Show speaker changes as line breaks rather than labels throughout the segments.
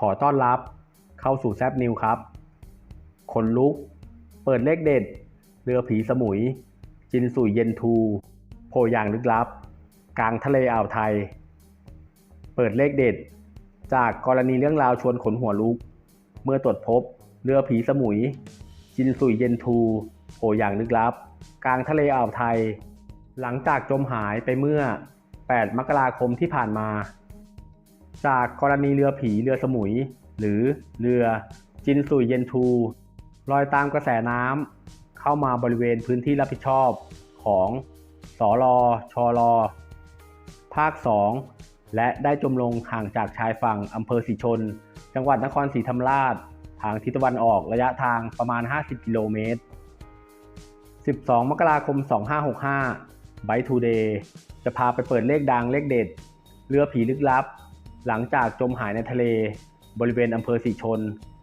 ขอต้อนรับเข้าสู่แซบนิวครับคนลุก เปิดเลขเด็ด เรือผีสมุย จินสุยเย็นทู โผล่อย่างลึกลับ กลางทะเลอ่าวไทย เปิดเลขเด็ด จากกรณีเรื่องราวชวนขนหัวลุก เมื่อตรวจพบเรือผีสมุย จินสุยเย็นทู โผล่อย่างลึกลับ กลางทะเลอ่าวไทย หลังจากจมหายไปเมื่อ 8 มกราคมที่ผ่านมา จากกรณีเรือผีเรือสมุย หรือเรือจินสุยเย็นทูลอยตามกระแสน้ำเข้ามาบริเวณพื้นที่รับผิดชอบของสอรอชอรอภาค 2 และได้จมลงห่างจากชายฝั่งอำเภอสีชน จังหวัดนครศรีธรรมราช ทางทิศตะวันออกระยะทางประมาณ 50 กิโลเมตร 12 มกราคม 2565 b y Today จะพาไปเปิดเลขดังเลขเด็ด เรือผีลึกลับ หลังจากจมหายในทะเล บริเวณอำเภอสีชน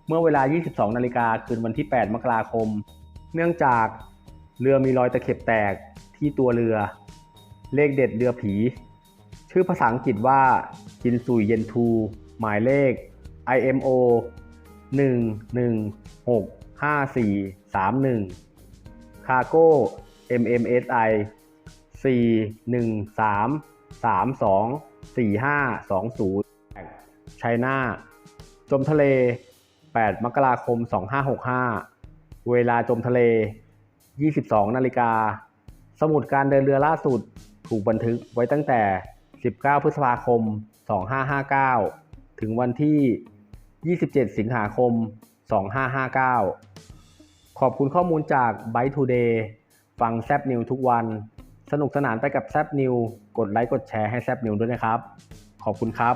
เมื่อเวลา 22 นาฬิกาคืนวันที่ 8 มกราคม เนื่องจากเรือมีรอยตะเข็บแตกที่ตัวเรือ เลขเด็ดเรือผี ชื่อภาษาอังกฤษว่าจินซุยเย็นทู หมายเลข IMO 1165431 คาโก้ MMSI 413324520 ชน่าจมทะเล 8 มกราคม 2565 เวลาจมทะเล 22 นาฬิกา สมุดการเดินเรือล่าสุดถูกบันทึกไว้ตั้งแต่ 19 พฤษภาคม 2559 ถึงวันที่ 27 สิงหาคม 2559 ขอบคุณข้อมูลจาก Byte Today ฟังแซบนิวทุกวัน สนุกสนานไปกับแซบนิว กดไลค์กดแชร์ให้แซบนิวด้วยนะครับ ขอบคุณครับ